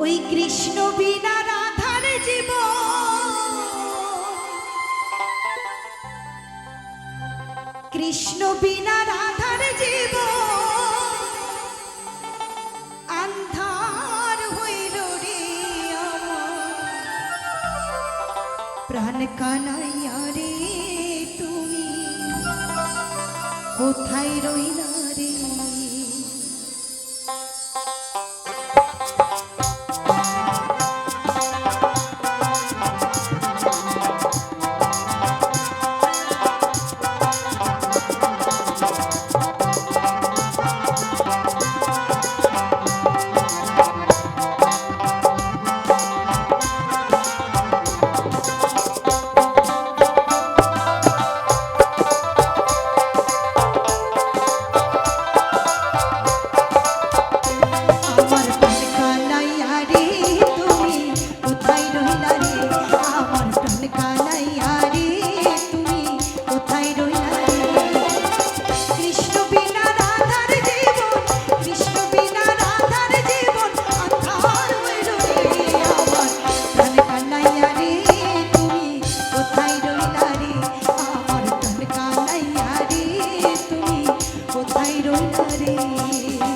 ওই কৃষ্ণ বিনা রাধার জীব কৃষ্ণ বিনা রাধার জীব আন্ধার হইল রে প্রাণ কানাইয়া রে তুমি। কোথায় রইল রে? রোজারে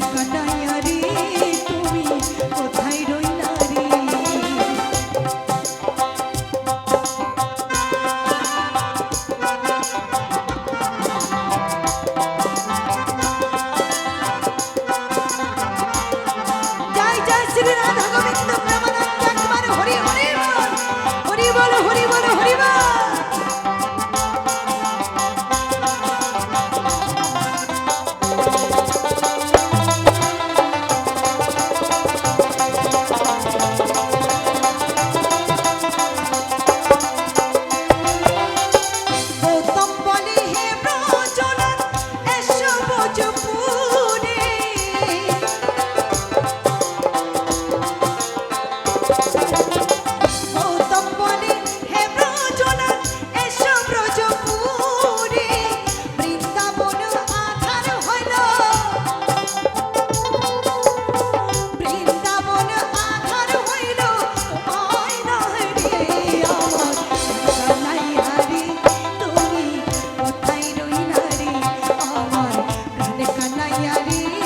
কাটায় प्यारी